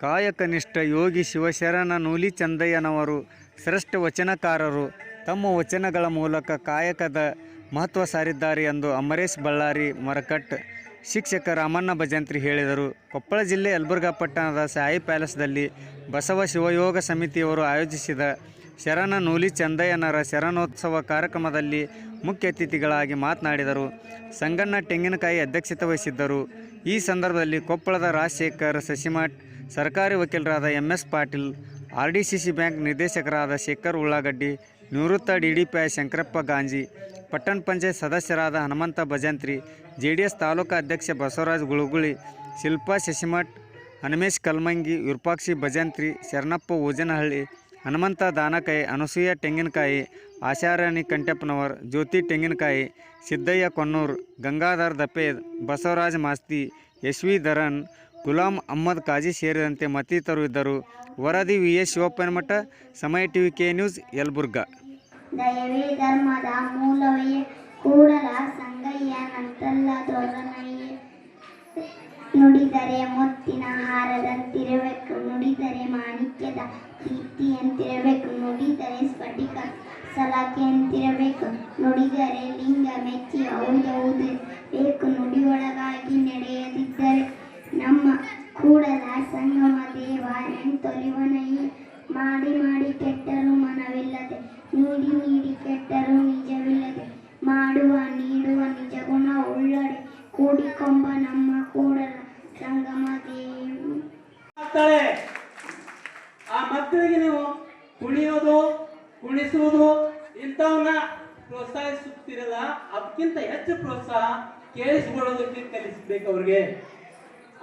ಕಾಯಕನಿಷ್ಠ ಯೋಗಿ ಶಿವಶರಣ ನೂಲಿ ಚಂದಯ್ಯನವರು, ಶ್ರೇಷ್ಠ ವಚನಕಾರರು. ತಮ್ಮ ವಚನಗಳ ಮೂಲಕ ಕಾಯಕದ ಮಹತ್ವ ಸಾರಿದ್ದಾರೆ ಎಂದು ಅಮರೇಶ್ ಬಳ್ಳಾರಿ ಮರಕಟ್ ಶಿಕ್ಷಕ ರಾಮಣ್ಣ ಭಜಂತ್ರಿ ಹೇಳಿದರು. ಕೊಪ್ಪಳ ಜಿಲ್ಲೆ ಯಲಬುರ್ಗಾ ಪಟ್ಟಣದ ಸಾಯಿ ಪ್ಯಾಲೇಸ್ದಲ್ಲಿ ಬಸವ ಶಿವಯೋಗ ಸಮಿತಿಯವರು ಆಯೋಜಿಸಿದ ಶರಣ ನೂಲಿ ಚಂದಯ್ಯನರ ಶರಣೋತ್ಸವ ಕಾರ್ಯಕ್ರಮದಲ್ಲಿ ಮುಖ್ಯ ಅತಿಥಿಗಳಾಗಿ ಮಾತನಾಡಿದರು. ಸಂಗಣ್ಣ ತೆಂಗಿನಕಾಯಿ ಅಧ್ಯಕ್ಷತೆ ವಹಿಸಿದ್ದರು. ಈ ಸಂದರ್ಭದಲ್ಲಿ ಕೊಪ್ಪಳದ ರಾಜಶೇಖರ್ ಸಸಿಮಠ್ ಸರ್ಕಾರಿ ವಕೀಲರಾದ M S Patil R D C C bank ನಿರ್ದೇಶಕರಾದ ಶೇಖರ್ ಉಳ್ಳಾಗಡ್ಡಿ, ನಿವೃತ್ತ D D P I Shankarappa Ganji, ಪಟ್ಟಣ ಪಂಚಾಯತ್ ಸದಸ್ಯರಾದ Hanumanta Bhajantri J D S taluka ಅಧ್ಯಕ್ಷ ಬಸವರಾಜ್ ಗುಳುಗುಳಿ, ಶಿಲ್ಪಾ ಶಶಿಮಠ್, ಹನುಮೇಶ್ ಕಲ್ಮಂಗಿ, ವಿರೂಪಾಕ್ಷಿ ಭಜಂತ್ರಿ, ಶರಣಪ್ಪ ಓಜನಹಳ್ಳಿ, ಹನುಮಂತ ದಾನಕಾಯಿ, ಅನಸೂಯ ತೆಂಗಿನಕಾಯಿ, ಆಶಾರಾಣಿ ಕಂಟೆಪ್ಪನವರ್ ಜ್ಯೋತಿ ತೆಂಗಿನಕಾಯಿ, ಸಿದ್ದಯ್ಯ ಕೊನ್ನೂರ್, ಗಂಗಾಧರ್ ದಪೇದ್ ಬಸವರಾಜ್ ಮಾಸ್ತಿ, ಯಶ್ವಿ ಧರನ್ ಗುಲಾಂ ಅಹ್ಮದ್ ಕಾಜಿ ಸೇರಿದಂತೆ ಮತ್ತಿತರರು ಇದ್ದರು. ವರದಿ V. S. Shivappanamath Samaya TV K. News, Yelburga. Sangayya ನುಡಿದರೆ ಮುತ್ತಿನ ಹಾರದಂತಿರಬೇಕು ನುಡಿದರೆ ಮಾಣಿಕ್ಯದ ಕೀರ್ತಿಯಂತಿರಬೇಕು ನುಡಿದರೆ ಸ್ಫಟಿಕ ಸಲಾಖೆಯಂತಿರಬೇಕು ನುಡಿದರೆ ಲಿಂಗ ಮೆಚ್ಚಿ ಹೌದೌದು ಬೇಕು ನುಡಿಯೊಳಗಾಗಿ ನಮ್ಮ ಕೂಡಲ ಸಂಗಮ ದೇವ ಎಂತೊಲಿವನೈ. ಮಾಡಿ ಮಾಡಿ ಕೆಟ್ಟರು ಮನವಿಲ್ಲದೆ, ನೀಡಿ ನೀಡಿ ಕೆಟ್ಟರು ನಿಜವಿಲ್ಲದೆ, ಮಾಡುವ ನೀಡುವ ನಿಜ ಗುಣ ಉಳ್ಳಡೆ, ಕೂಡಿಕೊಂಬ ನಮ್ಮ ಕೂಡಲ ಸಂಗಮ ದೇವ. ಆ ಮಕ್ಕಳಿಗೆ ನೀವು ಕುಣಿಯೋದು, ಕುಣಿಸುವುದು ಇಂಥವನ್ನ ಪ್ರೋತ್ಸಾಹಿಸುತ್ತಿರಲ್ಲ? ಅದಕ್ಕಿಂತ ಹೆಚ್ಚು ಪ್ರೋತ್ಸಾಹ ಕೇಳಿಸಿಕೊಳ್ಳೋದಕ್ಕೆ ಕಲಿಸಬೇಕು ಅವ್ರಿಗೆ.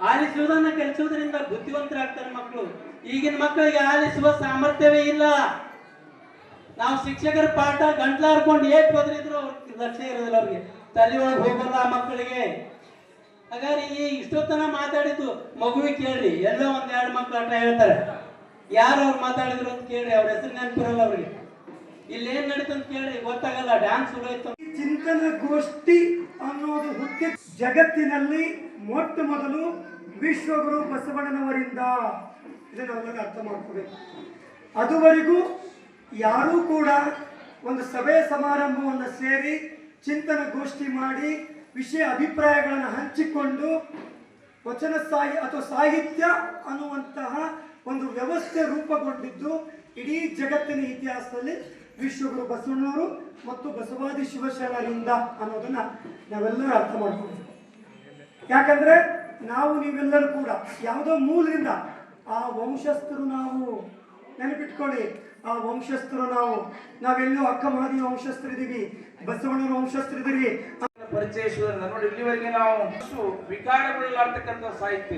ಆಲಿಸುವುದನ್ನ ಕಲಿಸುವುದರಿಂದ ಬುದ್ಧಿವಂತರಾಗ್ತಾರೆ ಮಕ್ಕಳು. ಈಗಿನ ಮಕ್ಕಳಿಗೆ ಆಲಿಸುವ ಸಾಮರ್ಥ್ಯವೇ ಇಲ್ಲ. ನಾವು ಶಿಕ್ಷಕರ ಪಾಠ ಗಂಟ್ಲಾರ್ಕೊಂಡು ಏಟ್ ಬದ್ರಿದ್ರು ಲಕ್ಷ್ಯ ಇರೋದಿಲ್ಲ ಅವ್ರಿಗೆ. ತಲೆ ಒಳಗೆ ಹೋಗಲ್ಲ ಆ ಮಕ್ಕಳಿಗೆ. ಹಾಗಾದ್ರೆ ಈ ಇಷ್ಟೊತ್ತನ ಮಾತಾಡಿದ್ದು ಮಗುವಿ ಕೇಳ್ರಿ. ಎಲ್ಲೋ ಒಂದ್ ಎರಡು ಮಕ್ಕಳು ಆಟ ಹೇಳ್ತಾರೆ. ಯಾರು ಅವ್ರು ಮಾತಾಡಿದ್ರು ಅಂತ ಕೇಳ್ರಿ. ಅವ್ರ ಹೆಸರು ನೆನಪಿರಲ್ಲ ಅವ್ರಿಗೆ. ಇಲ್ಲಿ ಏನ್ ನಡೀತಂತ ಕೇಳ್ರಿ. ಗೊತ್ತಾಗಲ್ಲ. ಡ್ಯಾನ್ಸ್ ಶುರು ಚಿಂತನ ಗೋಷ್ಠಿ ಅನ್ನೋದು ಹುಟ್ಟಿ ಜಗತ್ತಿನಲ್ಲಿ ಮೊಟ್ಟ ಮೊದಲು ವಿಶ್ವಗುರು ಬಸವಣ್ಣನವರಿಂದ ಇದನ್ನ ನಾವೆಲ್ಲ ಅರ್ಥ ಮಾಡ್ಕೋಬೇಕು. ಅದುವರೆಗೂ ಯಾರೂ ಕೂಡ ಒಂದು ಸಭೆ ಸಮಾರಂಭವನ್ನು ಸೇರಿ ಚಿಂತನ ಗೋಷ್ಠಿ ಮಾಡಿ ವಿಷಯ ಅಭಿಪ್ರಾಯಗಳನ್ನು ಹಂಚಿಕೊಂಡು ವಚನ ಸಾಹಿ ಅಥವಾ ಸಾಹಿತ್ಯ ಅನ್ನುವಂತಹ ಒಂದು ವ್ಯವಸ್ಥೆ ರೂಪುಗೊಂಡಿದ್ದು ಇಡೀ ಜಗತ್ತಿನ ಇತಿಹಾಸದಲ್ಲಿ ವಿಶ್ವಗುರು ಬಸವಣ್ಣವರು ಮತ್ತು ಬಸವಾದಿ ಶಿವಶರಣರಿಂದ ಅನ್ನೋದನ್ನ ನಾವೆಲ್ಲರೂ ಅರ್ಥ ಮಾಡ್ಕೊಳ್ತೀವಿ ಯಾಕಂದ್ರೆ ನಾವು ನೀವೆಲ್ಲರೂ ಕೂಡ ಯಾವುದೋ ಮೂಲದಿಂದ ಆ ವಂಶಸ್ಥರು ನಾವು ನೆನಪಿಟ್ಕೊಳ್ಳಿ. ಆ ವಂಶಸ್ಥರು ನಾವು. ನಾವೆಲ್ಲೋ ಅಕ್ಕ ಮಹಾದಿ ವಂಶಸ್ಥರಿದ್ದೀವಿ, ಬಸವಣ್ಣನ ವಂಶಸ್ಥರಿದ್ದೀವಿ. ಪರಿಚಯಿಸುವುದರಿಂದ ನೋಡಿ, ಇಲ್ಲಿವರೆಗೆ ನಾವು ವಿಕಾರಗೊಳ್ಳಲಾರ್ತಕ್ಕಂಥ ಸಾಹಿತ್ಯ.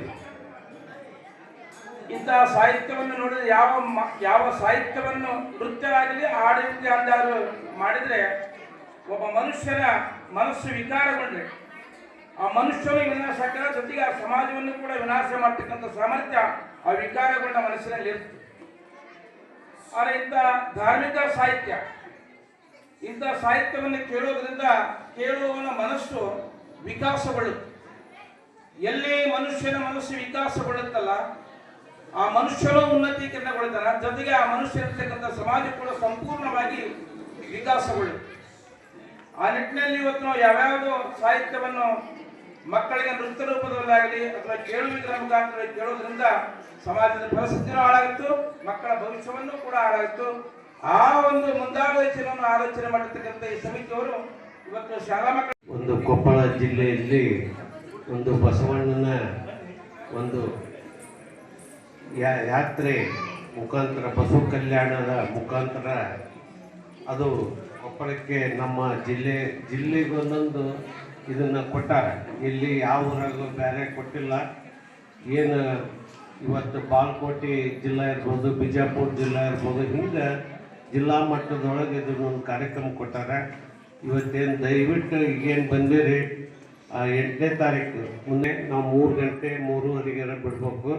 ಇಂತಹ ಸಾಹಿತ್ಯವನ್ನು ನೋಡಿದ್ರೆ ಯಾವ ಯಾವ ಸಾಹಿತ್ಯವನ್ನು ನೃತ್ಯವಾಗಲಿ ಹಾಡಿಗೆ ಅಂದಾರು ಮಾಡಿದ್ರೆ, ಒಬ್ಬ ಮನುಷ್ಯನ ಮನಸ್ಸು ವಿಕಾರಗೊಂಡ್ರೆ ಆ ಮನುಷ್ಯನಿಗೆ ವಿನಾಶ ಆಗ್ತದೆ ಜೊತೆಗೆ ಆ ಸಮಾಜವನ್ನು ಕೂಡ ವಿನಾಶ ಮಾಡ್ತಕ್ಕಂಥ ಸಾಮರ್ಥ್ಯ ಆ ವಿಕಾರಗೊಂಡ ಮನಸ್ಸಿನಲ್ಲಿ ಇರ್ತದೆ. ಆದರೆ ಇಂಥ ಧಾರ್ಮಿಕ ಸಾಹಿತ್ಯ, ಇಂಥ ಸಾಹಿತ್ಯವನ್ನು ಕೇಳೋದ್ರಿಂದ ಕೇಳುವವನ ಮನಸ್ಸು ವಿಕಾಸಗೊಳ್ಳುತ್ತೆ. ಎಲ್ಲಿ ಮನುಷ್ಯನ ಮನಸ್ಸು ವಿಕಾಸಗೊಳ್ಳುತ್ತಲ್ಲ, ಆ ಮನುಷ್ಯನು ಉನ್ನತೀಕರಣಗೊಳ್ತಾನ ಜೊತೆಗೆ ಆ ಮನುಷ್ಯನಿರ್ತಕ್ಕಂಥ ಸಮಾಜ ಕೂಡ ಸಂಪೂರ್ಣವಾಗಿ ವಿಕಾಸಗೊಳ್ಳುತ್ತೆ. ಆ ನಿಟ್ಟಿನಲ್ಲಿ ಇವತ್ತು ನಾವು ಯಾವ್ಯಾವುದೋ ಸಾಹಿತ್ಯವನ್ನು ಮಕ್ಕಳಿಗೆ ನೃತ್ಯ ರೂಪದಲ್ಲಾಗಲಿ ಅಥವಾ ಕೇಳುವುದರ ಮುಖಾಂತರ ಕೇಳೋದ್ರಿಂದ ಸಮಾಜದ ಪರಿಸ್ಥಿತಿನೂ ಹಾಳಾಗಿತ್ತು, ಮಕ್ಕಳ ಭವಿಷ್ಯವನ್ನು ಕೂಡ ಹಾಳಾಗಿತ್ತು. ಆ ಒಂದು ಮುಂದಾಲೋಚನೆಯನ್ನು ಆಲೋಚನೆ ಮಾಡಿರ್ತಕ್ಕಂಥ ಈ ಸಮಿತಿಯವರು ಇವತ್ತು ಶಾಲಾ ಮಕ್ಕಳ ಒಂದು ಕೊಪ್ಪಳ ಜಿಲ್ಲೆಯಲ್ಲಿ ಒಂದು ಬಸವಣ್ಣನ ಒಂದು ಯಾತ್ರೆ ಮುಖಾಂತರ, ಬಸವ ಕಲ್ಯಾಣದ ಮುಖಾಂತರ ಅದು ಕೊಪ್ಪಳಕ್ಕೆ ನಮ್ಮ ಜಿಲ್ಲೆ, ಜಿಲ್ಲೆಗೊಂದೊಂದು ಇದನ್ನು ಕೊಟ್ಟಾರೆ. ಇಲ್ಲಿ ಯಾವ ಊರಾಗೂ ಬೇರೆ ಕೊಟ್ಟಿಲ್ಲ. ಏನು ಇವತ್ತು ಬಾಲ್ಕೋಟೆ ಜಿಲ್ಲಾ ಇರ್ಬೋದು, ಬಿಜಾಪುರ ಜಿಲ್ಲಾ ಇರ್ಬೋದು ಹಿಂಗೆ ಜಿಲ್ಲಾ ಮಟ್ಟದೊಳಗೆ ಇದನ್ನೊಂದು ಕಾರ್ಯಕ್ರಮ ಕೊಟ್ಟಾರೆ. ಇವತ್ತೇನು ದಯವಿಟ್ಟು ಈಗೇನು ಬಂದಿರಿ ಎಂಟನೇ ತಾರೀಕು. ಮುಂದೆ ನಾವು ಮೂರು ಗಂಟೆ ಮೂರುವರೆಗೆ ಬಿಡ್ಬೇಕು.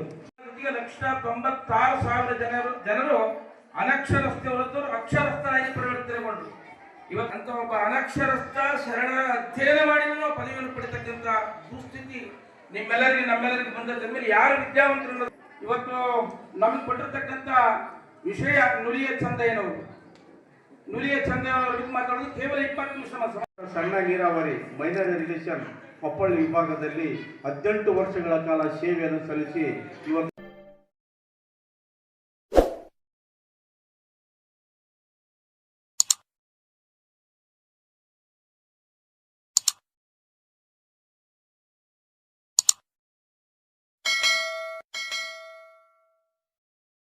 ಲಕ್ಷ ತೊಂಬತ್ತಾರು ಸಾವಿರ ಜನರು ಜನರು ಅನಕ್ಷರಸ್ಥೆ ಹೊರತು ಪರಿವರ್ತನೆಗೊಂಡ್ರು ಇವತ್ತಂತ ಒಬ್ಬ ಅನಕ್ಷರಸ್ಥ ಶರಣ ಅಧ್ಯಯನ ಮಾಡಿ ನಾವು ಪದವಿಯನ್ನು ಪಡಿತಕ್ಕಂಥ ದುಸ್ಥಿತಿ ನಿಮ್ಮೆಲ್ಲರಿಗೆ, ನಮ್ಮೆಲ್ಲರಿಗೆ ಬಂದದ ಮೇಲೆ ಯಾರು ವಿದ್ಯಾವಂತರು ಇವತ್ತು ನಮಗೆ ಕೊಟ್ಟಿರ್ತಕ್ಕಂಥ ವಿಷಯ ನುಲಿಯ ಚಂದ ಏನು ನುಲಿಯ ಚಂದ ಮಾತಾಡೋದು ಕೇವಲ ಇಪ್ಪತ್ತು ನಿಮಿಷ ಸಣ್ಣ ನೀರಾವರಿ ಮೈನರ್ ಇರಿಗೇಷನ್ ಕೊಪ್ಪಳ ವಿಭಾಗದಲ್ಲಿ ಹದಿನೆಂಟು ವರ್ಷಗಳ ಕಾಲ ಸೇವೆಯನ್ನು ಸಲ್ಲಿಸಿ ಇವತ್ತು